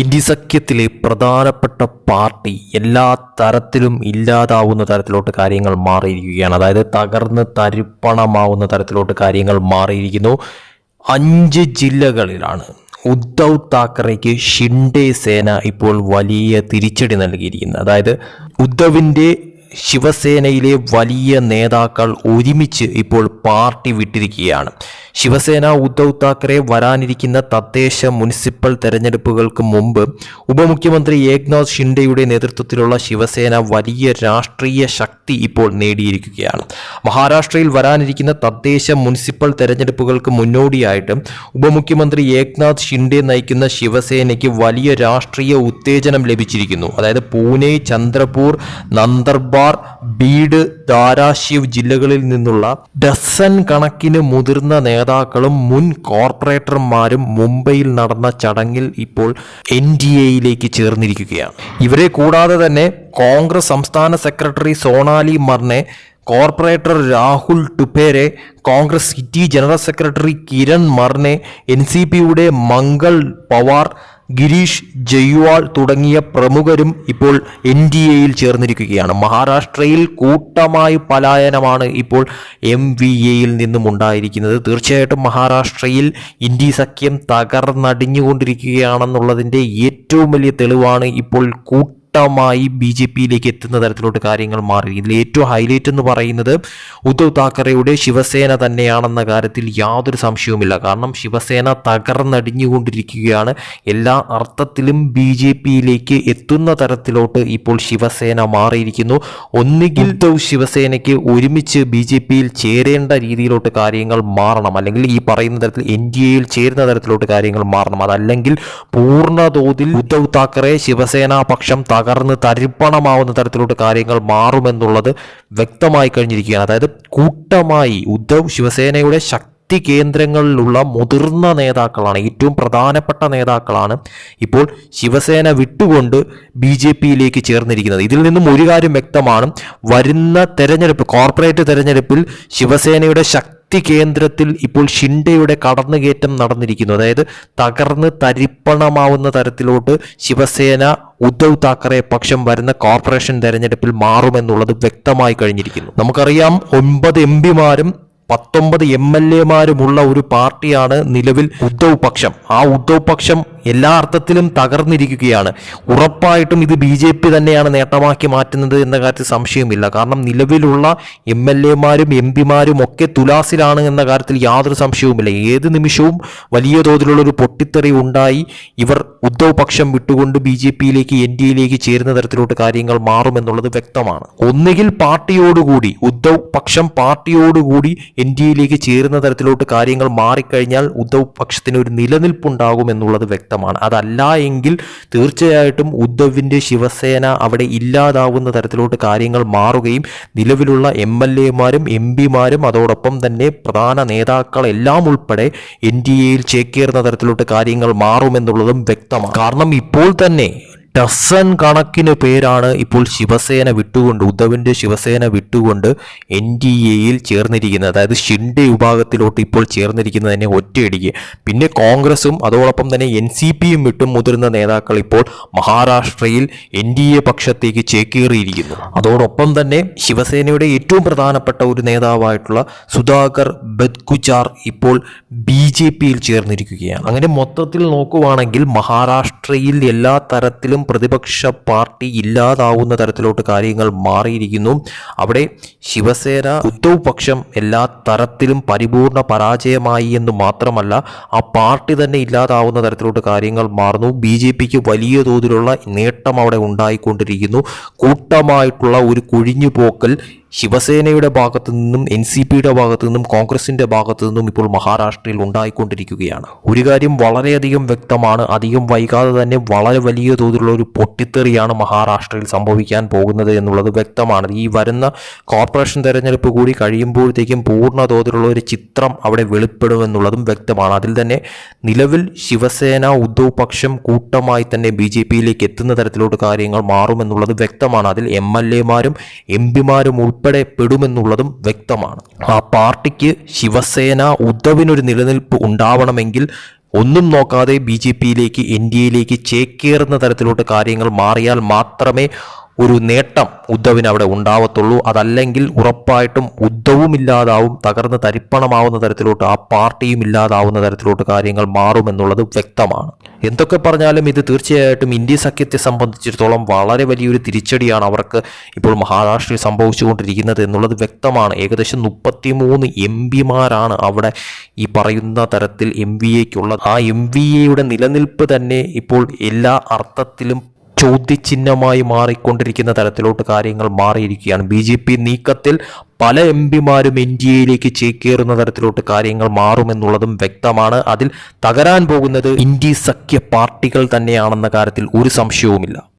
India സഖ്യത്തിലെ പ്രധാനപ്പെട്ട party എല്ലാ തരത്തിലും ഇല്ലാതാവുന്ന തരത്തിലോട്ട് കാര്യങ്ങൾ മാറിയിരിക്കുകയാണ്. അതായത് തകർന്ന് തരിപ്പണമാവുന്ന തരത്തിലോട്ട് കാര്യങ്ങൾ മാറിയിരിക്കുന്നു. അഞ്ച് ജില്ലകളിലാണ് ഉദ്ധവ് താക്കറേക്ക് ഷിൻഡേ സേന ഇപ്പോൾ വലിയ തിരിച്ചടി നൽകിയിരിക്കുന്നത്. അതായത് ഉദ്ധവിന്റെ ശിവസേനയിലെ വലിയ നേതാക്കൾ ഒരുമിച്ച് ഇപ്പോൾ പാർട്ടി വിട്ടിരിക്കുകയാണ്. ശിവസേന ഉദ്ധവ് താക്കറെ വരാനിരിക്കുന്ന തദ്ദേശ മുനിസിപ്പൽ തെരഞ്ഞെടുപ്പുകൾക്ക് മുമ്പ് ഉപമുഖ്യമന്ത്രി ഏക്നാഥ് ഷിൻഡെയുടെ നേതൃത്വത്തിലുള്ള ശിവസേന വലിയ രാഷ്ട്രീയ ശക്തി ഇപ്പോൾ നേടിയിരിക്കുകയാണ്. മഹാരാഷ്ട്രയിൽ വരാനിരിക്കുന്ന തദ്ദേശ മുനിസിപ്പൽ തെരഞ്ഞെടുപ്പുകൾക്ക് മുന്നോടിയായിട്ട് ഉപമുഖ്യമന്ത്രി ഏക്നാഥ് ഷിൻഡെ നയിക്കുന്ന ശിവസേനയ്ക്ക് വലിയ രാഷ്ട്രീയ ഉത്തേജനം ലഭിച്ചിരിക്കുന്നു. അതായത് പൂനെ ചന്ദ്രപൂർ നന്ദർബാർ ബീഡ് ധാരാശിവ് ജില്ലകളിൽ നിന്നുള്ള ഡസൻ കണക്കിന് മുതിർന്ന നേതാക്കളും മുൻ കോർപ്പറേറ്റർമാരും മുംബൈയിൽ നടന്ന ചടങ്ങിൽ ഇപ്പോൾ എൻ ഡി എയിലേക്ക് ചേർന്നിരിക്കുകയാണ്. ഇവരെ കൂടാതെ തന്നെ കോൺഗ്രസ് സംസ്ഥാന secretary Sonali Marne corporator Rahul ടുപേരെ Congress city general secretary Kiran Marne N C പിയുടെ മംഗൾ പവാർ ഗിരീഷ് ജയ്വാൾ തുടങ്ങിയ പ്രമുഖരും ഇപ്പോൾ എൻ ഡി എയിൽ ചേർന്നിരിക്കുകയാണ്. മഹാരാഷ്ട്രയിൽ കൂട്ടമായി പലായനമാണ് ഇപ്പോൾ എം വി എയിൽ നിന്നും ഉണ്ടായിരിക്കുന്നത്. തീർച്ചയായിട്ടും മഹാരാഷ്ട്രയിൽ ഇന്ത്യ സഖ്യം തകർന്നടിഞ്ഞുകൊണ്ടിരിക്കുകയാണെന്നുള്ളതിന്റെ ഏറ്റവും വലിയ തെളിവാണ് ഇപ്പോൾ കൂട്ട കൂട്ടമായി ബി ജെ പിയിലേക്ക് എത്തുന്ന തരത്തിലോട്ട് കാര്യങ്ങൾ മാറി. ഇതിൽ ഏറ്റവും ഹൈലൈറ്റ് എന്ന് പറയുന്നത് ഉദ്ധവ് താക്കറെയുടെ ശിവസേന തന്നെയാണെന്ന കാര്യത്തിൽ യാതൊരു സംശയവുമില്ല. കാരണം ശിവസേന തകർന്നടിഞ്ഞുകൊണ്ടിരിക്കുകയാണ്. എല്ലാ അർത്ഥത്തിലും ബി ജെ പിയിലേക്ക് എത്തുന്ന തരത്തിലോട്ട് ഇപ്പോൾ ശിവസേന മാറിയിരിക്കുന്നു. ഒന്നുകിൽ ഉദ്ധവ് ശിവസേനയ്ക്ക് ഒരുമിച്ച് ബി ജെ പിയിൽ ചേരേണ്ട രീതിയിലോട്ട് കാര്യങ്ങൾ മാറണം. അല്ലെങ്കിൽ ഈ പറയുന്ന തരത്തിൽ എൻ ഡി എയിൽ ചേരുന്ന തരത്തിലോട്ട് കാര്യങ്ങൾ മാറണം. അതല്ലെങ്കിൽ പൂർണ തോതിൽ ഉദ്ധവ് താക്കറെ ശിവസേന പക്ഷം തകർന്ന് തരിപ്പണമാവുന്ന തരത്തിലോട്ട് കാര്യങ്ങൾ മാറുമെന്നുള്ളത് വ്യക്തമായി കഴിഞ്ഞിരിക്കുകയാണ്. അതായത് കൂട്ടമായി ഉദ്ധവ് ശിവസേനയുടെ ശക്തി കേന്ദ്രങ്ങളിലുള്ള മുതിർന്ന നേതാക്കളാണ് ഏറ്റവും പ്രധാനപ്പെട്ട നേതാക്കളാണ് ഇപ്പോൾ ശിവസേന വിട്ടുകൊണ്ട് ബി ജെ പിയിലേക്ക് ചേർന്നിരിക്കുന്നത്. ഇതിൽ നിന്നും ഒരു കാര്യം വ്യക്തമാണ്. വരുന്ന തെരഞ്ഞെടുപ്പ് കോർപ്പറേറ്റ് തെരഞ്ഞെടുപ്പിൽ ശിവസേനയുടെ ശക്തി ശക്തി കേന്ദ്രത്തിൽ ഇപ്പോൾ ഷിൻഡയുടെ കടന്നുകയറ്റം നടന്നിരിക്കുന്നു. അതായത് തകർന്ന് തരിപ്പണമാവുന്ന തരത്തിലോട്ട് ശിവസേന ഉദ്ധവ് താക്കറെ പക്ഷം വരുന്ന കോർപ്പറേഷൻ തെരഞ്ഞെടുപ്പിൽ മാറുമെന്നുള്ളത് വ്യക്തമായി കഴിഞ്ഞിരിക്കുന്നു. നമുക്കറിയാം ഒൻപത് എം പിമാരും പത്തൊമ്പത് എം എൽ എമാരുമുള്ള ഒരു പാർട്ടിയാണ് നിലവിൽ ഉദ്ധവ് പക്ഷം. ആ ഉദ്ധവ് പക്ഷം എല്ലാ അർത്ഥത്തിലും തകർന്നിരിക്കുകയാണ്. ഉറപ്പായിട്ടും ഇത് ബി ജെ പി തന്നെയാണ് നേട്ടമാക്കി മാറ്റുന്നത് എന്ന കാര്യത്തിൽ സംശയമില്ല കാരണം നിലവിലുള്ള എം എൽ എമാരും എം പിമാരും ഒക്കെ തുലാസിലാണ് എന്ന കാര്യത്തിൽ യാതൊരു സംശയവുമില്ല. ഏത് നിമിഷവും വലിയ തോതിലുള്ള ഒരു പൊട്ടിത്തെറി ഉണ്ടായി ഇവർ ഉദ്ധവ് പക്ഷം വിട്ടുകൊണ്ട് ബി ജെ പിയിലേക്ക് എൻ ഡി എയിലേക്ക് ചേരുന്ന തരത്തിലോട്ട് കാര്യങ്ങൾ മാറുമെന്നുള്ളത് വ്യക്തമാണ്. ഒന്നുകിൽ പാർട്ടിയോടുകൂടി ഉദ്ധവ് പക്ഷം പാർട്ടിയോടുകൂടി എൻ ഡി എയിലേക്ക് ചേരുന്ന തരത്തിലോട്ട് കാര്യങ്ങൾ മാറിക്കഴിഞ്ഞാൽ ഉദ്ധവ് പക്ഷത്തിന് ഒരു നിലനിൽപ്പുണ്ടാകും എന്നുള്ളത് വ്യക്തമാണ് അതല്ല എങ്കിൽ തീർച്ചയായിട്ടും ഉദ്ധവിന്റെ ശിവസേന അവിടെ ഇല്ലാതാവുന്ന തരത്തിലോട്ട് കാര്യങ്ങൾ മാറുകയും നിലവിലുള്ള എം എൽ എമാരും എം പിമാരും അതോടൊപ്പം തന്നെ പ്രധാന നേതാക്കളെല്ലാം ഉൾപ്പെടെ എൻ ഡി എയിൽ ചേക്കേറുന്ന തരത്തിലോട്ട് കാര്യങ്ങൾ മാറുമെന്നുള്ളതും വ്യക്തമാണ്. കാരണം ഇപ്പോൾ തന്നെ ഡസൻ കണക്കിന് പേരാണ് ഇപ്പോൾ ശിവസേന വിട്ടുകൊണ്ട് ഉദ്ധവിന്റെ ശിവസേന വിട്ടുകൊണ്ട് എൻ ഡി എയിൽ ചേർന്നിരിക്കുന്നത്. അതായത് ഷിൻഡെ വിഭാഗത്തിലോട്ട് ഇപ്പോൾ ചേർന്നിരിക്കുന്നത് തന്നെ ഒറ്റയടിക്ക്. പിന്നെ കോൺഗ്രസും അതോടൊപ്പം തന്നെ എൻ സി പിയും വിട്ടും മുതിർന്ന നേതാക്കൾ ഇപ്പോൾ മഹാരാഷ്ട്രയിൽ എൻ ഡി എ പക്ഷത്തേക്ക് ചേക്കേറിയിരിക്കുന്നു. അതോടൊപ്പം തന്നെ ശിവസേനയുടെ ഏറ്റവും പ്രധാനപ്പെട്ട ഒരു നേതാവായിട്ടുള്ള സുധാകർ ബദ്കുചാർ ഇപ്പോൾ ബി ജെ പിയിൽ ചേർന്നിരിക്കുകയാണ്. അങ്ങനെ മൊത്തത്തിൽ നോക്കുവാണെങ്കിൽ മഹാരാഷ്ട്രയിൽ എല്ലാ തരത്തിലും പ്രതിപക്ഷ പാർട്ടി ഇല്ലാതാവുന്ന തരത്തിലോട്ട് കാര്യങ്ങൾ മാറിയിരിക്കുന്നു. അവിടെ ശിവസേന ഉദ്ധവ് പക്ഷം എല്ലാ തരത്തിലും പരിപൂർണ പരാജയമായി എന്ന് മാത്രമല്ല ആ പാർട്ടി തന്നെ ഇല്ലാതാവുന്ന തരത്തിലോട്ട് കാര്യങ്ങൾ മാറുന്നു. ബി ജെ പിക്ക് വലിയ തോതിലുള്ള നേട്ടം അവിടെ ഉണ്ടായിക്കൊണ്ടിരിക്കുന്നു. കൂട്ടമായിട്ടുള്ള ഒരു കുഴിഞ്ഞുപോക്കൽ ശിവസേനയുടെ ഭാഗത്തു നിന്നും എൻ സി പിയുടെ ഭാഗത്തു നിന്നും കോൺഗ്രസിന്റെ ഭാഗത്തു നിന്നും ഇപ്പോൾ മഹാരാഷ്ട്രയിൽ ഉണ്ടായിക്കൊണ്ടിരിക്കുകയാണ്. ഒരു കാര്യം വളരെയധികം വ്യക്തമാണ് അധികം വൈകാതെ തന്നെ വളരെ വലിയ തോതിലുള്ള ഒരു പൊട്ടിത്തെറിയാണ് മഹാരാഷ്ട്രയിൽ സംഭവിക്കാൻ പോകുന്നത് എന്നുള്ളത് വ്യക്തമാണ്. ഈ വരുന്ന കോർപ്പറേഷൻ തെരഞ്ഞെടുപ്പ് കൂടി കഴിയുമ്പോഴത്തേക്കും പൂർണ തോതിലുള്ള ഒരു ചിത്രം അവിടെ വെളിപ്പെടുമെന്നുള്ളതും വ്യക്തമാണ്. അതിൽ തന്നെ നിലവിൽ ശിവസേന ഉദ്ധവ് പക്ഷം കൂട്ടമായി തന്നെ ബി ജെ പിയിലേക്ക് എത്തുന്ന തരത്തിലോട്ട് കാര്യങ്ങൾ മാറുമെന്നുള്ളത് വ്യക്തമാണ്. അതിൽ എം എൽ എമാരും എം പിമാരും ഉൾപ്പെടെ പെടുമെന്നുള്ളതും വ്യക്തമാണ്. ആ പാർട്ടിക്ക് ശിവസേന ഉദ്ധവിനൊരു നിലനിൽപ്പ് ഉണ്ടാവണമെങ്കിൽ ഒന്നും നോക്കാതെ ബി ജെ പിയിലേക്ക് എൻ ഡി എയിലേക്ക് ചേക്കേറുന്ന തരത്തിലോട്ട് കാര്യങ്ങൾ മാറിയാൽ മാത്രമേ ഒരു നേട്ടം ഉദ്ധവിന് അവിടെ ഉണ്ടാവത്തുള്ളൂ. അതല്ലെങ്കിൽ ഉറപ്പായിട്ടും ഉദ്ധവും ഇല്ലാതാവും തകർന്ന് തരിപ്പണമാവുന്ന തരത്തിലോട്ട് ആ പാർട്ടിയും ഇല്ലാതാവുന്ന തരത്തിലോട്ട് കാര്യങ്ങൾ മാറുമെന്നുള്ളത് വ്യക്തമാണ്. എന്തൊക്കെ പറഞ്ഞാലും ഇത് തീർച്ചയായിട്ടും ഇന്ത്യ സഖ്യത്തെ സംബന്ധിച്ചിടത്തോളം വളരെ വലിയൊരു തിരിച്ചടിയാണ് അവർക്ക് ഇപ്പോൾ മഹാരാഷ്ട്രയിൽ സംഭവിച്ചുകൊണ്ടിരിക്കുന്നത് എന്നുള്ളത് വ്യക്തമാണ്. ഏകദേശം മുപ്പത്തിമൂന്ന് എം പിമാരാണ് അവിടെ ഈ പറയുന്ന തരത്തിൽ എം വി എക്കുള്ളത് ആ എം വി എയുടെ നിലനിൽപ്പ് തന്നെ ഇപ്പോൾ എല്ലാ അർത്ഥത്തിലും ചോദ്യചിഹ്നമായി മാറിക്കൊണ്ടിരിക്കുന്ന തരത്തിലോട്ട് കാര്യങ്ങൾ മാറിയിരിക്കുകയാണ്. ബി ജെ പി നീക്കത്തിൽ പല എം പിമാരും എൻ ഡി എയിലേക്ക് ചേക്കേറുന്ന തരത്തിലോട്ട് കാര്യങ്ങൾ മാറുമെന്നുള്ളതും വ്യക്തമാണ്. അതിൽ തകരാൻ പോകുന്നത് ഇന്ത്യ സഖ്യ പാർട്ടികൾ തന്നെയാണെന്ന കാര്യത്തിൽ ഒരു സംശയവുമില്ല.